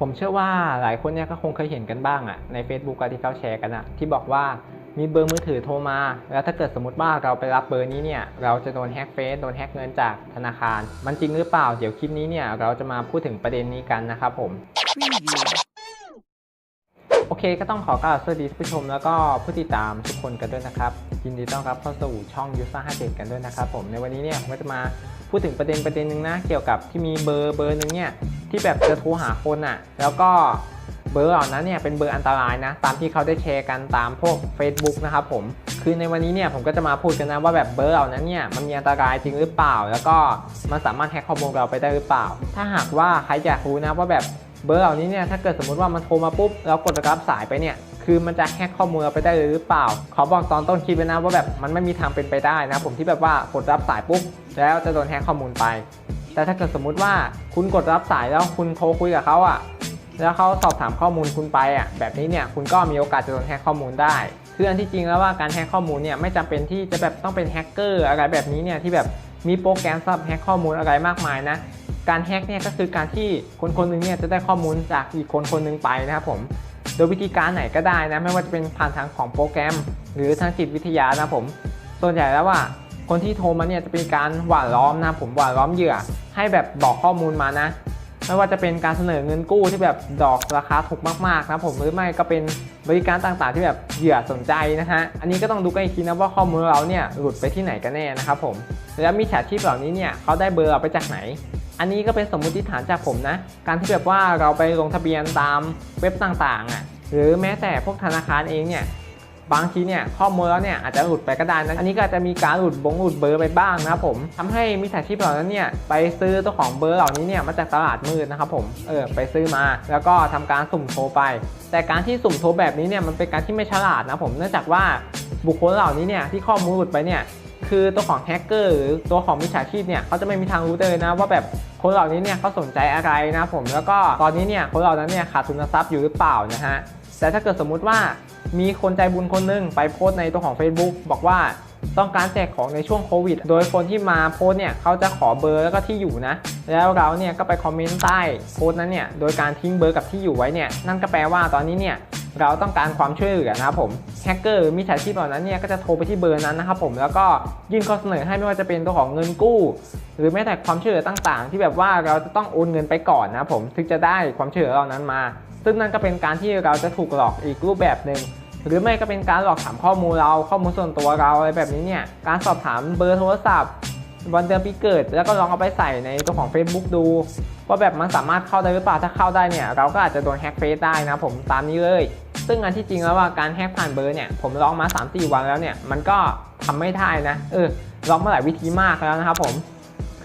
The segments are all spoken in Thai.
ผมเชื่อว่าหลายคนเนี่ยก็คงเคยเห็นกันบ้างอะใน Facebook ที่เขาแชร์กันอะที่บอกว่ามีเบอร์มือถือโทรมา แล้วถ้าเกิดสมมติว่าเราไปรับเบอร์นี้เนี่ย เราจะโดนแฮ็กเฟซโดนแฮ็กเงินจากธนาคาร มันจริงหรือเปล่า เดี๋ยวคลิปนี้เนี่ยเราจะมาพูดถึงประเด็นนี้กันนะครับผม โอเคก็ต้องขอกล่าวสวัสดีท่านผู้ชมแล้วก็ผู้ติดตามทุกคนกันด้วยนะครับ ยินดีต้อนรับเข้าสู่ช่อง u s a 57กันด้วยนะครับผม ในวันนี้เนี่ยผมจะมาพูดถึงประเด็นประเด็นหนึ่งนะ เกี่ยวกับที่มีเบอร์เบอร์หนึ่งเนี่ย ที่แบบจะโทรหาคนอะ แล้วก็เบอร์เหล่านั้นเนี่ยเป็นเบอร์อันตรายนะ ตามที่เขาได้แชร์กันตามพวก Facebook นะครับผม คือในวันนี้เนี่ยผมก็จะมาพูดกันนะว่าแบบเบอร์เหล่านั้นเนี่ยมันมีอันตรายจริงหรือเปล่า แล้วก็มันสามารถแฮ็กข้อมูลเราไปได้หรือเปล่า ถ้าหากว่าใครอยากรู้นะว่าแบบเบอร์เหล่านี้เนี่ยถ้าเกิดสมมติว่ามันโทรมาปุ๊บแล้วกดรับสายไปเนี่ยคือมันจะแฮกข้อมูลเราไปได้เลยหรือเปล่า ขอบอกตอนต้นคลิปไว้นะว่าแบบมันไม่มีทางเป็นไปได้นะผมที่แบบว่ากดรับสายปุ๊บแล้วจะโดนแฮกข้อมูลไป แต่ถ้าเกิดสมมุติว่าคุณกดรับสายแล้วคุณโทรคุยกับเขาอะแล้วเขาสอบถามข้อมูลคุณไปอะแบบนี้เนี่ยคุณก็มีโอกาสจะโดนแฮกข้อมูลได้คืออันที่จริงแล้วว่าการแฮกข้อมูลเนี่ยไม่จำเป็นที่จะแบบต้องเป็นแฮกเกอร์อะไรแบบนี้เนี่ยที่แบบมีโปรแกรมสำหรับแฮกข้อมูลอะไรมากมายนะการแฮกเนี่ยก็คือการที่คนคนหนึงเนี่ยจะได้ข้อมูลจากอีกคนคนหนึงไปนะครับผมโดยวิธีการไหนก็ได้นะไม่ว่าจะเป็นผ่านทางของโปรแกรม หรือทางจิตวิทยานะผม ส่วนใหญ่แล้วว่า คนที่โทรมาเนี่ยจะเป็นการหว่านล้อมนะผมหว่านล้อมเหยื่อ ให้แบบบอกข้อมูลมานะ ไม่ว่าจะเป็นการเสนอเงินกู้ที่แบบดอกราคาถูกมากๆนะผมหรือไม่ก็เป็นบริการต่างๆที่แบบเหยื่อสนใจนะฮะอันนี้ก็ต้องดูกันอีกทีนะว่าข้อมูลเราเนี่ยหลุดไปที่ไหนกันแน่นะครับผมแล้วมีฉาชีพเหล่านี้เนี่ยเขาได้เบอร์เราไปจากไหน อันนี้ก็เป็นสมมุติฐานจากผมนะ การที่แบบว่าเราไปลงทะเบียนตามเว็บต่างๆอะหรือแม้แต่พวกธนาคารเองเนี่ย บางทีเนี่ยข้อมูลแล้วเนี่ยอาจจะหลุดไปก็ได้นะอันนี้ก็อาจจะมีการหลุดบงหลุดเบอร์ไปบ้างนะครับผมทำให้มิจฉาชีพเหล่านั้นเนี่ยไปซื้อตัวของเบอร์เหล่านี้เนี่ยมาจากตลาดมืดนะครับผมเออไปซื้อมา แล้วก็ทำการสุ่มโทรไป แต่การที่สุ่มโทรแบบนี้เนี่ยมันเป็นการที่ไม่ฉลาดนะผมเนื่องจากว่าบุคคลเหล่านี้เนี่ยที่ข้อมูลหลุดไปเนี่ยคือตัวของแฮกเกอร์หรือตัวของมิจฉาชีพเนี่ยเขาจะไม่มีทางรู้เลยนะว่าแบบคนเหล่านี้เนี่ยเขาสนใจอะไรนะผมแล้วก็ตอนนี้เนี่ยคนเหล่านั้นเนี่ยขาดทุนทรัพย์อยู่หรือเปล่านะฮะ แต่ถ้าเกิดสมมุติว่ามีคนใจบุญคนหนึงไปโพสต์ในตัวของ Facebook บอกว่าต้องการแจกของในช่วงโควิด โดยคนที่มาโพสเนี่ยเขาจะขอเบอร์แล้วก็ที่อยู่นะ แล้วเราเนี่ยก็ไปคอมเมนต์ใต้โพสนั้นเนี่ย โดยการทิ้งเบอร์กับที่อยู่ไว้เนี่ย นั่นก็แปลว่าตอนนี้เนี่ยเราต้องการความช่วยเหลือนะครับผมแฮกเกอร์มิจฉาชีพเหล่านั้นเนี่ยก็จะโทรไปที่เบอร์นั้นนะครับผมแล้วก็ยื่นข้อเสนอให้ไม่ว่าจะเป็นตัวของเงินกู้ หรือแม้แต่ความช่วยเหลือต่างๆ ที่แบบว่าเราจะต้องโอนเงินไปก่อนนะครับผมถึงจะได้ความช่วยเหลือเหล่านั้นมา ซึ่งนั่นก็เป็นการที่เราจะถูกหลอกอีกรูปแบบหนึ่งหรือไม่ก็เป็นการหลอกถามข้อมูลเราข้อมูลส่วนตัวเราอะไรแบบนี้เนี่ย การสอบถามเบอร์โทรศัพท์วันเดือนปีเกิด แล้วก็ลองเอาไปใส่ในตัวของ Facebook ดูว่าแบบมันสามารถเข้าได้หรือเปล่าถ้าเข้าได้เนี่ยเราก็อาจจะโดนแฮ็กเฟซได้นะผมตามนี้เลย ซึ่งอันที่จริงแล้วว่าการแฮ็กผ่านเบอร์เนี่ยผมลองมา 3-4 วันแล้วเนี่ยมันก็ทำไม่ได้นะเออลองมาหลายวิธีมากแล้วนะครับผม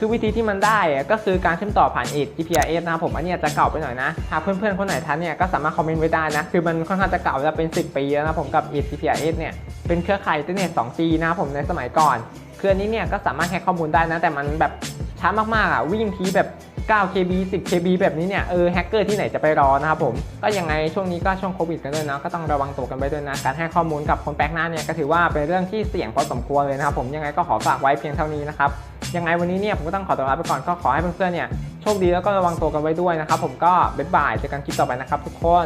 คือวิธีที่มันได้ก็คือการเชื่อมต่อผ่าน Edge GPRS นะครับผมอันนี้จะเก่าไปหน่อยนะหากเพื่อนๆคนไหนทันเนี่ยก็สามารถคอมเมนต์ไว้ได้นะ คือมันค่อนข้างจะเก่าแล้วเป็น 10 ปีแล้วนะผมกับ Edge GPRS เนี่ยเป็นเครือข่ายอินเทอร์เน็ต 2G นะผมในสมัยก่อนคืออันนี้เนี่ยก็สามารถแฮ็กข้อมูลได้นะ แต่มันแบบช้ามากๆอะวิ่งทีแบบ 9 KB 10 KB แบบนี้เนี่ยเออแฮกเกอร์ที่ไหนจะไปรอนะครับผมก็ยังไงช่วงนี้ก็ช่วงโควิดกันด้วยนะก็ต้องระวังตัวกันไว้ด้วยนะการให้ข้อมูลกับคนแปลกหน้าเนี่ยก็ถือว่าเป็นเรื่องที่เสี่ยงพอสมควรเลยนะครับผมยังไงก็ขอฝากไว้เพียงเท่านี้นะครับ ยังไงวันนี้เนี่ยผมก็ต้องขอตัวลาไปก่อนก็ขอให้เพื่อนๆเนี่ยโชคดีแล้วก็ระวังตัวกันไว้ด้วยนะครับผมก็บ๊ายบายเจอกันคลิปต่อไปนะครับทุกคน